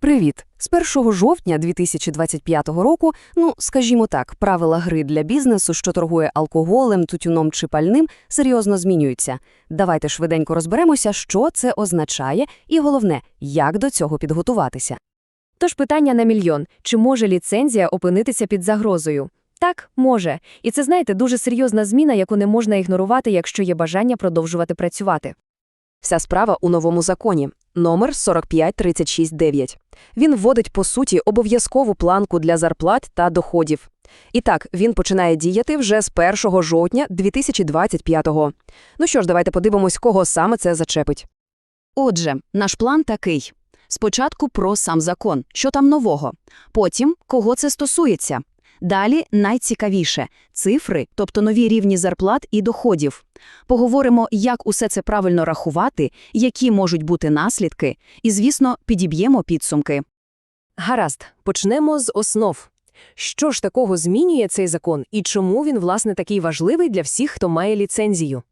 Привіт! З 1 жовтня 2025 року, ну, скажімо так, правила гри для бізнесу, що торгує алкоголем, тютюном чи пальним, серйозно змінюються. Давайте швиденько розберемося, що це означає, і головне, як до цього підготуватися. Тож питання на мільйон. Чи може ліцензія опинитися під загрозою? Так, може. І це, знаєте, дуже серйозна зміна, яку не можна ігнорувати, якщо є бажання продовжувати працювати. Вся справа у новому законі номер 45369. Він вводить, по суті, обов'язкову планку для зарплат та доходів. І так, він починає діяти вже з 1 жовтня 2025-го. Ну що ж, давайте подивимось, кого саме це зачепить. Отже, наш план такий. Спочатку про сам закон, що там нового. Потім, кого це стосується. Далі найцікавіше – цифри, тобто нові рівні зарплат і доходів. Поговоримо, як усе це правильно рахувати, які можуть бути наслідки, і, звісно, підіб'ємо підсумки. Гаразд, почнемо з основ. Що ж такого змінює цей закон і чому він, власне, такий важливий для всіх, хто має ліцензію?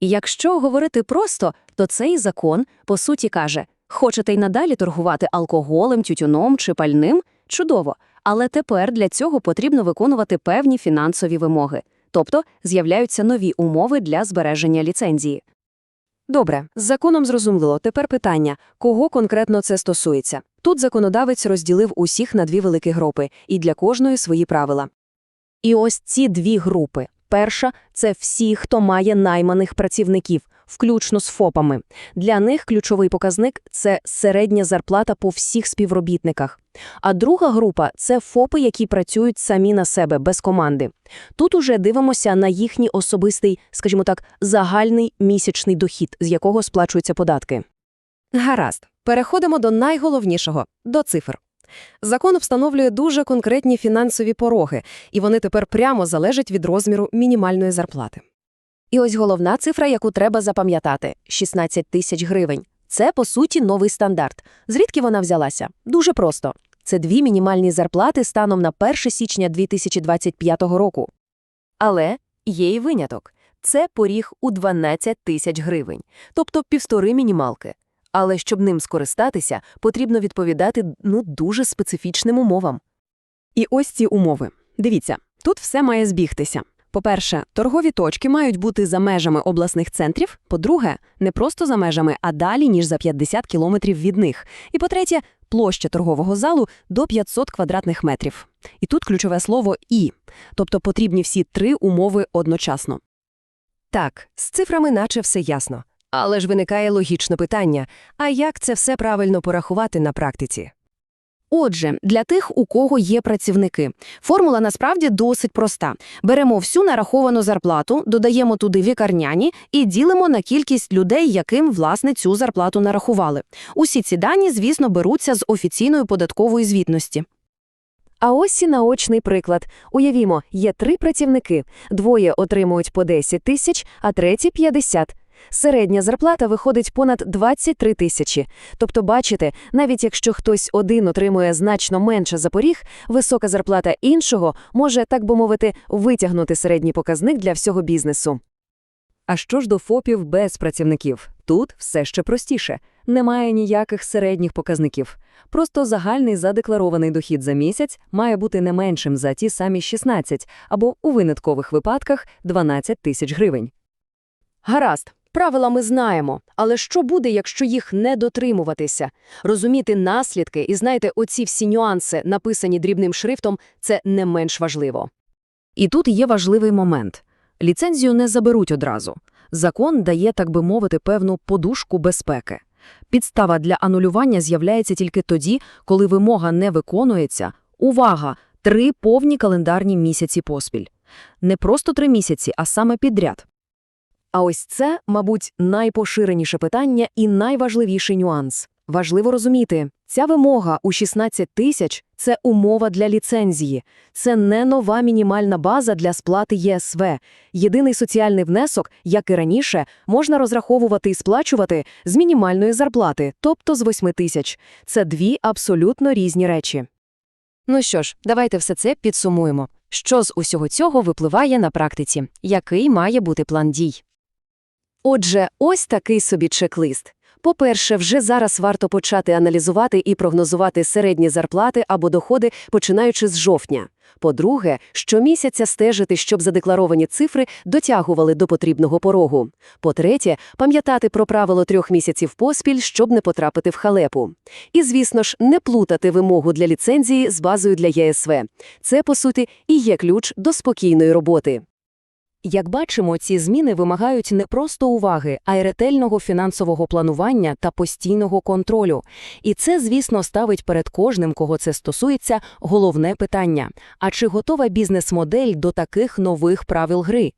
Якщо говорити просто, то цей закон, по суті, каже, хочете й надалі торгувати алкоголем, тютюном чи пальним – чудово, але тепер для цього потрібно виконувати певні фінансові вимоги, тобто з'являються нові умови для збереження ліцензії. Добре, з законом зрозуміло. Тепер питання, кого конкретно це стосується. Тут законодавець розділив усіх на дві великі групи, і для кожної свої правила. І ось ці дві групи. Перша – це всі, хто має найманих працівників, включно з ФОПами. Для них ключовий показник – це середня зарплата по всіх співробітниках. А друга група – це ФОПи, які працюють самі на себе, без команди. Тут уже дивимося на їхній особистий, скажімо так, загальний місячний дохід, з якого сплачуються податки. Гаразд. Переходимо до найголовнішого – до цифр. Закон встановлює дуже конкретні фінансові пороги, і вони тепер прямо залежать від розміру мінімальної зарплати. І ось головна цифра, яку треба запам'ятати – 16 тисяч гривень. Це, по суті, новий стандарт. Звідки вона взялася? Дуже просто. Це дві мінімальні зарплати станом на 1 січня 2025 року. Але є й виняток. Це поріг у 12 тисяч гривень, тобто півтори мінімалки. Але щоб ним скористатися, потрібно відповідати ну, дуже специфічним умовам. І ось ці умови. Дивіться, тут все має збігтися. По-перше, торгові точки мають бути за межами обласних центрів. По-друге, не просто за межами, а далі, ніж за 50 кілометрів від них. І по-третє, площа торгового залу до 500 квадратних метрів. І тут ключове слово «і», тобто потрібні всі три умови одночасно. Так, з цифрами наче все ясно. Але ж виникає логічне питання, а як це все правильно порахувати на практиці? Отже, для тих, у кого є працівники, формула насправді досить проста. Беремо всю нараховану зарплату, додаємо туди вікарняні і ділимо на кількість людей, яким, власне, цю зарплату нарахували. Усі ці дані, звісно, беруться з офіційної податкової звітності. А ось і наочний приклад. Уявімо, є три працівники. Двоє отримують по 10 тисяч, а треті – 50. Середня зарплата виходить понад 23 тисячі. Тобто, бачите, навіть якщо хтось один отримує значно менше за поріг, висока зарплата іншого може, так би мовити, витягнути середній показник для всього бізнесу. А що ж до ФОПів без працівників? Тут все ще простіше. Немає ніяких середніх показників. Просто загальний задекларований дохід за місяць має бути не меншим за ті самі 16 або у виняткових випадках 12 тисяч гривень. Гаразд. Правила ми знаємо, але що буде, якщо їх не дотримуватися? Розуміти наслідки і, знаєте, оці всі нюанси, написані дрібним шрифтом, це не менш важливо. І тут є важливий момент. Ліцензію не заберуть одразу. Закон дає, так би мовити, певну подушку безпеки. Підстава для анулювання з'являється тільки тоді, коли вимога не виконується. Увага! Три повні календарні місяці поспіль. Не просто три місяці, а саме підряд. А ось це, мабуть, найпоширеніше питання і найважливіший нюанс. Важливо розуміти, ця вимога у 16 тисяч – це умова для ліцензії. Це не нова мінімальна база для сплати ЄСВ. Єдиний соціальний внесок, як і раніше, можна розраховувати і сплачувати з мінімальної зарплати, тобто з 8 тисяч. Це дві абсолютно різні речі. Ну що ж, давайте все це підсумуємо. Що з усього цього випливає на практиці? Який має бути план дій? Отже, ось такий собі чек-лист. По-перше, вже зараз варто почати аналізувати і прогнозувати середні зарплати або доходи, починаючи з жовтня. По-друге, щомісяця стежити, щоб задекларовані цифри дотягували до потрібного порогу. По-третє, пам'ятати про правило трьох місяців поспіль, щоб не потрапити в халепу. І, звісно ж, не плутати вимогу для ліцензії з базою для ЄСВ. Це, по суті, і є ключ до спокійної роботи. Як бачимо, ці зміни вимагають не просто уваги, а й ретельного фінансового планування та постійного контролю. І це, звісно, ставить перед кожним, кого це стосується, головне питання – а чи готова бізнес-модель до таких нових правил гри?